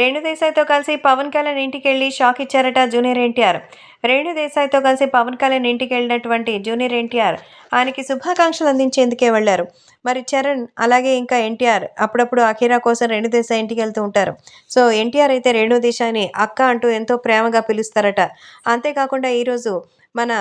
రేణు దేశాయ్తో కలిసి పవన్ కళ్యాణ్ ఇంటికి వెళ్ళి షాక్ ఇచ్చారట జూనియర్ ఎన్టీఆర్. రేణు దేశాయ్తో కలిసి పవన్ కళ్యాణ్ ఇంటికి వెళ్ళినటువంటి జూనియర్ ఎన్టీఆర్ ఆయనకి శుభాకాంక్షలు అందించేందుకే వెళ్ళారు. మరి చరణ్ అలాగే ఇంకా ఎన్టీఆర్ అప్పుడప్పుడు అఖీరా కోసం రేణు దేశాయ్ ఇంటికి వెళ్తూ ఉంటారు. సో ఎన్టీఆర్ అయితే రేణు దేశాయ్ని అక్క అంటూ ఎంతో ప్రేమగా పిలుస్తారట. అంతేకాకుండా ఈరోజు మన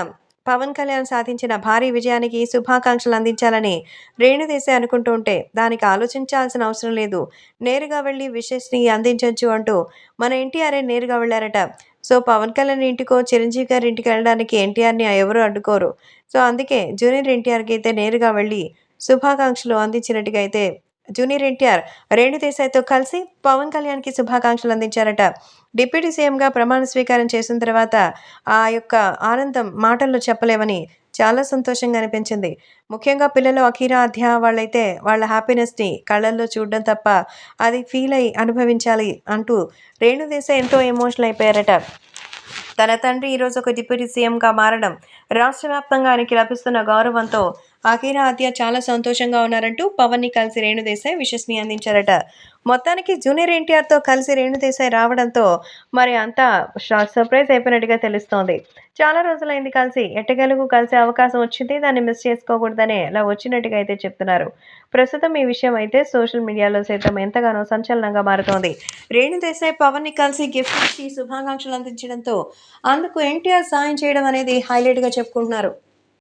పవన్ కళ్యాణ్ సాధించిన భారీ విజయానికి శుభాకాంక్షలు అందించాలని రేణుదేశాయ్ అనుకుంటూ ఉంటే దానికి ఆలోచించాల్సిన అవసరం లేదు. నేరుగా వెళ్ళి విషెస్ని అందించవచ్చు అంటూ మన ఎన్టీఆర్ఏ నేరుగా వెళ్ళారట. సో పవన్ కళ్యాణ్ ఇంటికో చిరంజీవి గారి ఇంటికి వెళ్ళడానికి ఎన్టీఆర్ని ఎవరు అడ్డుకోరు. సో అందుకే జూనియర్ ఎన్టీఆర్కి అయితే నేరుగా వెళ్ళి శుభాకాంక్షలు అందించినట్టుగా అయితే జూనియర్ ఎన్టీఆర్ రేణు దేశాయ్తో కలిసి పవన్ కళ్యాణ్కి శుభాకాంక్షలు అందించారట. డిప్యూటీ సీఎంగా ప్రమాణ స్వీకారం చేసిన తర్వాత ఆ యొక్క ఆనందం మాటల్లో చెప్పలేమని చాలా సంతోషంగా అనిపించింది. ముఖ్యంగా పిల్లలు అఖీరా అధ్యా వాళ్ళైతే వాళ్ళ హ్యాపీనెస్ని కళ్ళల్లో చూడడం తప్ప అది ఫీల్ అయి అనుభవించాలి అంటూ రేణు దేశాయ్ ఎంతో ఎమోషనల్ అయిపోయారట. తన తండ్రి ఈరోజు ఒక డిప్యూటీ సీఎంగా మారడం రాష్ట్ర వ్యాప్తంగా ఆయనకి లభిస్తున్న గౌరవంతో అఖీరా ఆద్య చాలా సంతోషంగా ఉన్నారంటూ పవన్ని కలిసి రేణుదేశాయ్ విషస్ని అందించారట. మొత్తానికి జూనియర్ ఎన్టీఆర్తో కలిసి రేణుదేశాయ్ రావడంతో మరి అంతా షా- సర్ప్రైజ్ అయిపోయినట్టుగా తెలుస్తోంది. చాలా రోజులైంది కలిసి ఎట్టగలుగు కలిసే అవకాశం వచ్చింది దాన్ని మిస్ చేసుకోకూడదనే అలా వచ్చినట్టుగా అయితే చెప్తున్నారు. ప్రస్తుతం ఈ విషయం అయితే సోషల్ మీడియాలో సైతం ఎంతగానో సంచలనంగా మారుతోంది. రేణుదేశాయ్ పవన్ని కలిసి గిఫ్ట్ ఇచ్చి శుభాకాంక్షలు అందించడంతో అందుకు ఎన్టీఆర్ సాయం చేయడం అనేది హైలైట్గా చెప్పుకుంటున్నారు.